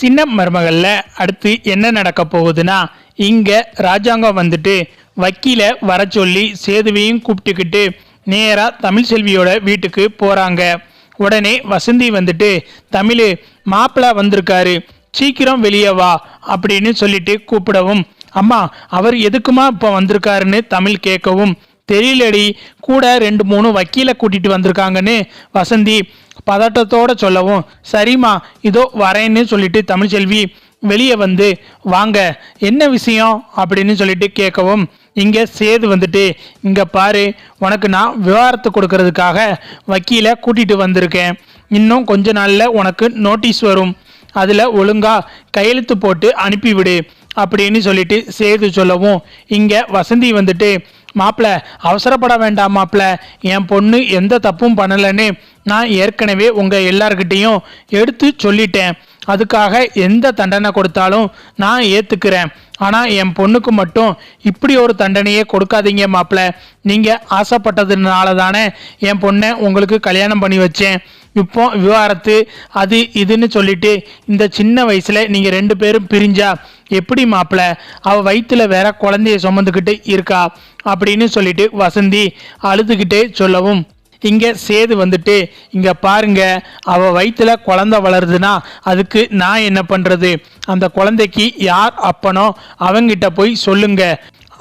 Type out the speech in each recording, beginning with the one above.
சின்ன மருமகளில் அடுத்து என்ன நடக்க போகுதுன்னா இங்கே ராஜாங்கம் வந்துட்டு வக்கீலை வர சொல்லி சேதுவையும் கூப்பிட்டுக்கிட்டு நேராக தமிழ் செல்வியோட வீட்டுக்கு போகிறாங்க உடனே வசந்தி வந்துட்டு தமிழ் மாப்பிள்ளை வந்திருக்காரு. சீக்கிரம் வெளியே வா அப்படின்னு சொல்லிட்டு கூப்பிடவும் அம்மா அவர் எதுக்குமா இப்போ வந்திருக்காருன்னு தமிழ் கேட்கவும் தெரியலடி. கூட ரெண்டு மூணு வக்கீலை கூட்டிகிட்டு வந்திருக்காங்கன்னு. வசந்தி பதட்டத்தோட சொல்லவும் சரிம்மா இதோ வரேன்னு சொல்லிட்டு தமிழ்ச்செல்வி வெளியே வந்து வாங்க என்ன விஷயம்? அப்படின்னு சொல்லிட்டு கேட்கவும் இங்கே சேது வந்துட்டு இங்கே பாரு உனக்கு நான் விவகாரத்தை கொடுக்கறதுக்காக வக்கீலை கூட்டிகிட்டு வந்திருக்கேன். இன்னும் கொஞ்ச நாளில் உனக்கு நோட்டீஸ் வரும். அதில் ஒழுங்காக கையெழுத்து போட்டு அனுப்பிவிடு. அப்படின்னு சொல்லிட்டு சேது சொல்லவும் இங்கே வசந்தி வந்துட்டு மாப்பிள அவசரப்பட வேண்டாம் மாப்பிள என் பொண்ணு எந்த தப்பும் பண்ணலைன்னு நான் ஏற்கனவே உங்கள் எல்லார்கிட்டேயும் எடுத்து சொல்லிட்டேன். அதுக்காக எந்த தண்டனை கொடுத்தாலும் நான் ஏற்றுக்கிறேன் ஆனால் என் பொண்ணுக்கு மட்டும் இப்படி ஒரு தண்டனையே கொடுக்காதீங்க மாப்பிள நீங்கள் ஆசைப்பட்டதுனால தானே என் பொண்ணை உங்களுக்கு கல்யாணம் பண்ணி வச்சேன். இப்போ விவாகரத்து அது இதுன்னு சொல்லிட்டு இந்த சின்ன வயசில் நீங்கள் ரெண்டு பேரும் பிரிஞ்சா எப்படி மாப்பிள? அவ வயிற்றுல வேற குழந்தைய சுமந்துக்கிட்டு இருக்கா? அப்படின்னு சொல்லிட்டு வசந்தி அழுதுகிட்டே சொல்லவும் இங்க சேது வந்துட்டு இங்க பாருங்க அவ வயிற்றுல குழந்தை வளருதுன்னா அதுக்கு நான் என்ன பண்றது? அந்த குழந்தைக்கு யார் அப்பனோ? அவங்கிட்ட போய் சொல்லுங்க.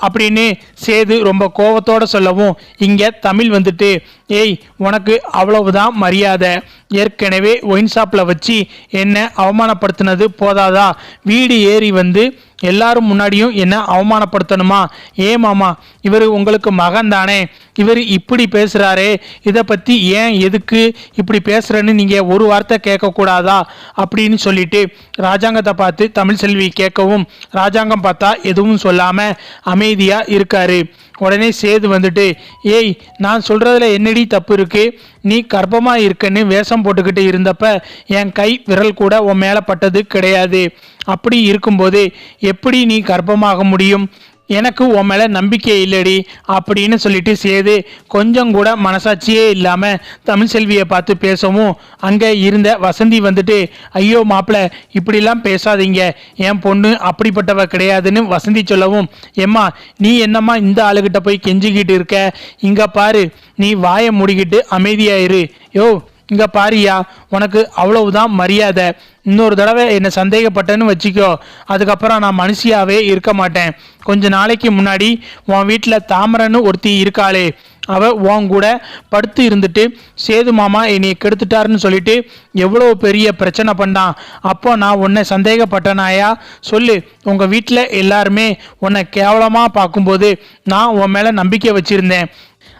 அப்படின்னு சேது ரொம்ப கோபத்தோடு சொல்லவும் இங்கே தமிழ் வந்துட்டு ஏய் உனக்கு அவ்வளவுதான் மரியாதை. ஏற்கனவே ஒயின் ஷாப்பில் வச்சு என்ன அவமானப்படுத்தினது போதாதா? வீடு ஏறி வந்து எல்லாரும் முன்னாடியும் என்ன அவமானப்படுத்தணுமா? ஏ மாமா இவர் உங்களுக்கு மகன் தானே. இவர் இப்படி பேசுகிறாரே இதை பற்றி ஏன் எதுக்கு இப்படி பேசுகிறேன்னு நீங்கள் ஒரு வார்த்தை கேட்கக்கூடாதா? அப்படின்னு சொல்லிட்டு ராஜாங்கத்தை பார்த்து தமிழ் செல்வி கேட்கவும் ராஜாங்கம் பார்த்தா எதுவும் சொல்லாமல் அமைதியாக இருக்காரு. உடனே சேது வந்துட்டு ஏய் நான் சொல்கிறதுல என்னடி தப்பு இருக்குது நீ கர்ப்பமாக இருக்கன்னு வேஷம் போட்டுக்கிட்டு இருந்தப்ப என் கை விரல் கூட உன் மேலே பட்டது கிடையாது. அப்படி இருக்கும்போது எப்படி நீ கர்ப்பமாக முடியும்? எனக்கு உன் மேலே நம்பிக்கை இல்லடி அப்படின்னு சொல்லிட்டு சேது கொஞ்சம் கூட மனசாட்சியே இல்லாமல் தமிழ் செல்வியை பார்த்து பேசவும் அங்கே இருந்த வசந்தி வந்துட்டு ஐயோ மாப்பிள்ள இப்படிலாம் பேசாதீங்க. என் பொண்ணு அப்படிப்பட்டவ கிடையாதுன்னு வசந்தி சொல்லவும் எம்மா நீ என்னம்மா இந்த ஆளுகிட்ட போய் கெஞ்சிக்கிட்டு இருக்க? இங்கே பாரு நீ வாயை முடிக்கிட்டு அமைதியாயிரு யோ இங்கே பாரியா உனக்கு அவ்வளவுதான் மரியாதை. இன்னொரு தடவை என்னை சந்தேகப்பட்டேன்னு வச்சுக்கோ. அதுக்கப்புறம் நான் மனுஷியாவே இருக்க மாட்டேன். கொஞ்ச நாளைக்கு முன்னாடி உன் வீட்டில் தாமரன்னு ஒருத்தி இருக்காளே. அவள் உன் கூட படுத்து இருந்துட்டு சேது மாமா என்னை கெடுத்துட்டாருன்னு சொல்லிட்டு எவ்வளோ பெரிய பிரச்சனை பண்ணான். அப்போ நான் உன்னை சந்தேகப்பட்டனாயா? சொல்லு உங்கள் வீட்டில் எல்லாருமே உன்னை கேவலமாக பார்க்கும்போது நான் உன் மேலே நம்பிக்கை வச்சுருந்தேன்.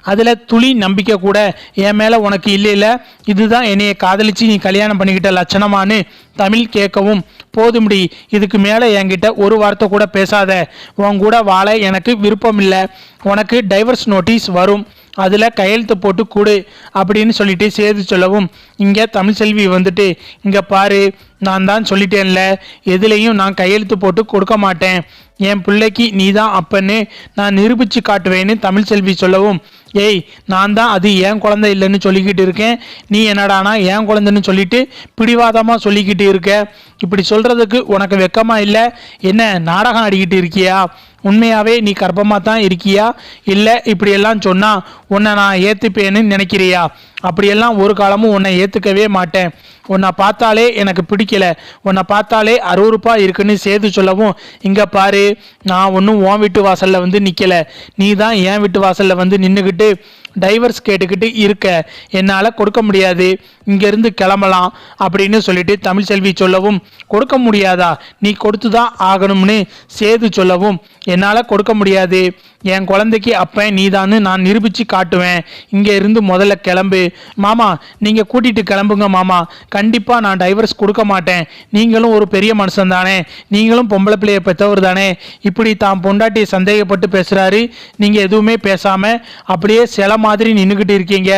அதில் துளி நம்பிக்கை கூட என் மேலே உனக்கு இல்லைல்ல இதுதான் என்னைய காதலிச்சு நீ கல்யாணம் பண்ணிக்கிட்ட லட்சணமானு தமிழ் கேட்கவும் போதும்டி இதுக்கு மேலே என்கிட்ட ஒரு வார்த்தை கூட பேசாத உன் கூட வாழ எனக்கு விருப்பம் இல்லை உனக்கு டைவர்ஸ் நோட்டீஸ் வரும். அதில் கையெழுத்து போட்டு கொடு அப்படின்னு சொல்லிட்டு சேர்த்து சொல்லவும். இங்கே தமிழ்செல்வி வந்துட்டு இங்கே பாரு நான் தான் சொல்லிட்டேன்ல. எதுலேயும் நான் கையெழுத்து போட்டு கொடுக்க மாட்டேன். என் பிள்ளைக்கு நீ தான் அப்பன்னு நான் நிரூபித்து காட்டுவேன்னு தமிழ்செல்வி சொல்லவும். ஏய் நான் தான் அது ஏன் குழந்தை இல்லைன்னு சொல்லிக்கிட்டு இருக்கேன். நீ என்னடானா என் குழந்தைன்னு சொல்லிட்டு பிடிவாதமாக சொல்லிக்கிட்டு இருக்க. இப்படி சொல்கிறதுக்கு உனக்கு வெக்கமாக இல்லை? என்ன நாடகம் ஆடிக்கிட்டு இருக்கியா? உண்மையாகவே நீ கர்ப்பமாக தான் இருக்கியா? இல்லை இப்படியெல்லாம் சொன்னால் உன்னை நான் ஏற்றுப்பேன்னு நினைக்கிறியா? அப்படியெல்லாம் ஒரு காலமும் உன்னை ஏற்றுக்கவே மாட்டேன். உன்னை பார்த்தாலே எனக்கு பிடிக்கல. உன்னை பார்த்தாலே அருவறுப்பாக இருக்குன்னு சேர்த்து சொல்லவும் இங்கே பாரு நான் ஒன்றும் உன் வீட்டு வாசலில் வந்து நிற்கலை நீ தான் என் வீட்டு வாசலில் வந்து நின்றுக்கிட்டு டைவர்ஸ் கேட்டுக்கிட்டு இருக்க. என்னால் கொடுக்க முடியாது. இங்கேருந்து கிளம்பலாம் அப்படின்னு சொல்லிட்டு தமிழ்செல்வி சொல்லவும் கொடுக்க முடியாதா? நீ கொடுத்து தான் ஆகணும்னு சேது சொல்லவும் என்னால் கொடுக்க முடியாது. என் குழந்தைக்கு அப்போ நீதான்னு நான் நிரூபித்து காட்டுவேன். இங்கே இருந்து முதல்ல கிளம்பு. மாமா நீங்கள் கூட்டிகிட்டு கிளம்புங்க மாமா. கண்டிப்பாக நான் டைவர்ஸ் கொடுக்க மாட்டேன். நீங்களும் ஒரு பெரிய மனுஷன் தானே. நீங்களும் பொம்பளை பிள்ளையை பெற்றவர் தானே. இப்படி தான் பொண்டாட்டியை சந்தேகப்பட்டு பேசுகிறாரு நீங்கள் எதுவுமே பேசாமல் அப்படியே செலம் மாதிரி நின்றுக்கிட்டு இருக்கீங்க.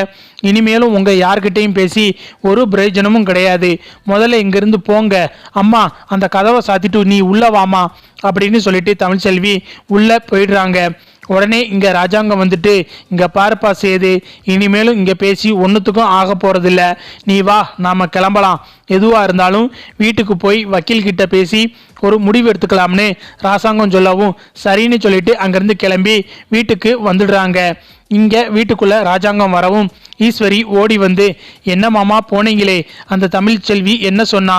இனிமேலும் உங்கள் யார்கிட்டையும் பேசி ஒரு பிரயோஜனமும் கிடையாது. முதல்ல இங்கேருந்து போங்க. அம்மா அந்த கதவை சாத்திட்டு நீ உள்ள வாமா அப்படின்னு சொல்லிட்டு தமிழ்ச்செல்வி உள்ளே போயிடுறாங்க. உடனே இங்கே ராஜாங்கம் வந்துட்டு இங்கே பாருப்பா சேது இனிமேலும் இங்கே பேசி ஒன்றுத்துக்கும் ஆக போகிறதில்ல நீ வா நாம் கிளம்பலாம். எதுவாக இருந்தாலும் வீட்டுக்கு போய் வக்கீல்கிட்ட பேசி ஒரு முடிவு எடுத்துக்கலாம்னு ராசாங்கம் சொல்லவும் சரின்னு சொல்லிட்டு அங்கேருந்து கிளம்பி வீட்டுக்கு வந்துடுறாங்க. இங்கே வீட்டுக்குள்ளே ராஜாங்கம் வரவும் ஈஸ்வரி ஓடி வந்து என்ன மாமா போனீங்களே அந்த தமிழ் செல்வி என்ன சொன்னா?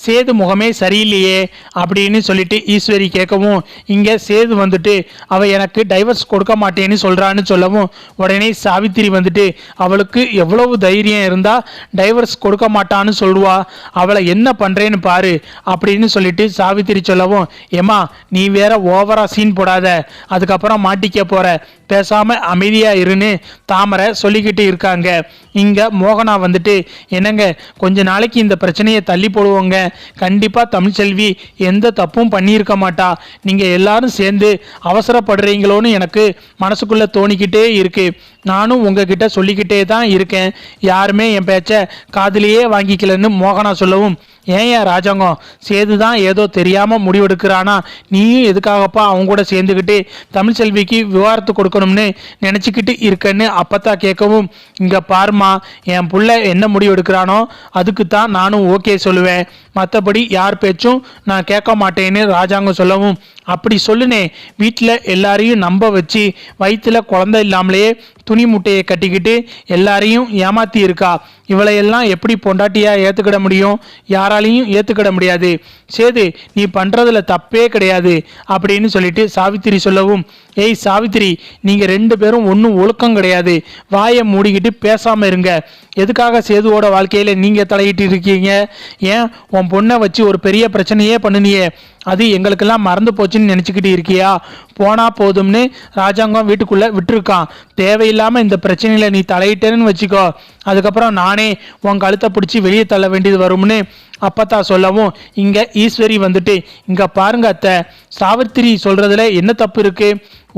சேது முகமே சரியில்லையே அப்படின்னு சொல்லிட்டு ஈஸ்வரி கேட்கவும் இங்கே சேது வந்துட்டு அவள் எனக்கு டைவர்ஸ் கொடுக்க மாட்டேன்னு சொல்கிறான்னு சொல்லவும் உடனே சாவித்திரி வந்துட்டு அவளுக்கு எவ்வளவு தைரியம் இருந்தால் டைவர்ஸ் கொடுக்க மாட்டான்னு சொல்லுவா அவளை என்ன பண்ணுறேன்னு பாரு அப்படின்னு சொல்லிட்டு சாவித்திரி சொல்லவும் ஏமா நீ வேற ஓவரா சீன் போடாத அதுக்கப்புறம் மாட்டிக்க போகிற பேசாமல் அமைதியாக இருன்னு தாமரை சொல்லிக்கிட்டு இருக்காங்க. இங்கே மோகனா வந்துட்டு என்னங்க கொஞ்ச நாளைக்கு இந்த பிரச்சனையை தள்ளி போடுவோங்க கண்டிப்பா தமிழ்ச்செல்வி எந்த தப்பும் பண்ணியிருக்க மாட்டா. நீங்க எல்லாரும் சேர்ந்து அவசரப்படுறீங்களோன்னு எனக்கு மனசுக்குள்ள தோணிக்கிட்டே இருக்கு. நானும் உங்ககிட்ட சொல்லிக்கிட்டே தான் இருக்கேன். யாருமே என் பேச்ச காதிலேயே வாங்கிக்கலன்னு மோகனா சொல்லவும் ஏன் ஏன் ராஜாங்கம்? சேது தான் ஏதோ தெரியாம முடிவெடுக்கிறானா? நீயும் எதுக்காகப்பா அவங்க கூட சேர்ந்துக்கிட்டு தமிழ்ச்செல்விக்கு விவாரத்து கொடுக்கணும்னு நினச்சிக்கிட்டு இருக்கேன்னு அப்பத்தா கேட்கவும் இங்கே பாருமா என் புள்ள என்ன முடிவு எடுக்கிறானோ அதுக்கு தான் நானும் ஓகே சொல்லுவேன். மற்றபடி யார் பேச்சும் நான் கேட்க மாட்டேன்னு ராஜாங்கம் சொல்லவும் அப்படி சொல்லுனே வீட்டில் எல்லாரையும் நம்ப வச்சு வயிற்றுல குழந்தை இல்லாமலேயே துணி முட்டையை கட்டிக்கிட்டு எல்லாரையும் ஏமாத்தி இருக்கா இவளையெல்லாம் எப்படி பொண்டாட்டியா ஏத்துக்கிட முடியும்? யாராலையும் ஏத்துக்கிட முடியாது. சேது நீ பண்றதுல தப்பே கிடையாது அப்படின்னு சொல்லிட்டு சாவித்திரி சொல்லவும் ஏய் சாவித்திரி நீங்க ரெண்டு பேரும் ஒன்றும் ஒழுக்கம் கிடையாது. வாயை மூடிக்கிட்டு பேசாம இருங்க. எதுக்காக சேதுவோட வாழ்க்கையில நீங்க தலையிட்டு இருக்கீங்க? ஏன்? உன் பொண்ணை வச்சு ஒரு பெரிய பிரச்சனையே பண்ணுனியே. அது எங்களுக்கெல்லாம் மறந்து போச்சுன்னு நினச்சிக்கிட்டு இருக்கியா? போனா போதும்னு ராஜாங்கம் வீட்டுக்குள்ளே விட்டுருக்கான். தேவையில்லாம இந்த பிரச்சனையில நீ தலையிட்டேன்னு வச்சுக்கோ. அதுக்கப்புறம் நானே உன் கழுத்தை பிடிச்சி வெளியே தள்ள வேண்டியது வரும்னு அப்பத்தா சொல்லவும் இங்க ஈஸ்வரி வந்துட்டு இங்க பாருங்க அத்தை சாவித்திரி சொல்றதுல என்ன தப்பு இருக்கு?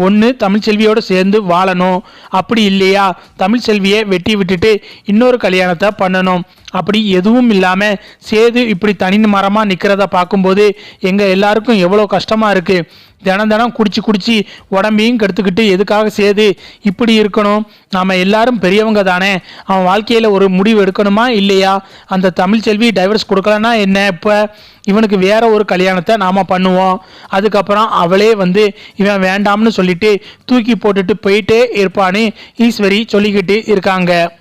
ஒன்று தமிழ்ச்செல்வியோடு சேர்ந்து வாழணும். அப்படி இல்லையா? தமிழ்ச்செல்வியை வெட்டி விட்டுட்டு இன்னொரு கல்யாணத்தை பண்ணணும். அப்படி எதுவும் இல்லாமல் சேது இப்படி தனி மரமாக நிற்கிறத பார்க்கும்போது எங்கள் எல்லாருக்கும் எவ்வளோ கஷ்டமாக இருக்குது தினம் தினம் குடிச்சு குடிச்சு உடம்பையும் கெடுத்துக்கிட்டு எதுக்காக சேது இப்படி இருக்கணும்? நாம் எல்லாரும் பெரியவங்க தானே. அவன் வாழ்க்கையில் ஒரு முடிவு எடுக்கணுமா இல்லையா? அந்த தமிழ்ச்செல்வி டைவர்ஸ் கொடுக்கலன்னா என்ன இப்போ? இவனுக்கு வேற ஒரு கல்யாணத்தை நாம் பண்ணுவோம். அதுக்கப்புறம் அவளே வந்து இவன் வேண்டாம்னு சொல்லிட்டு தூக்கி போட்டுட்டு போயிட்டே இருப்பான்னு ஈஸ்வரி சொல்லிக்கிட்டு இருக்காங்க.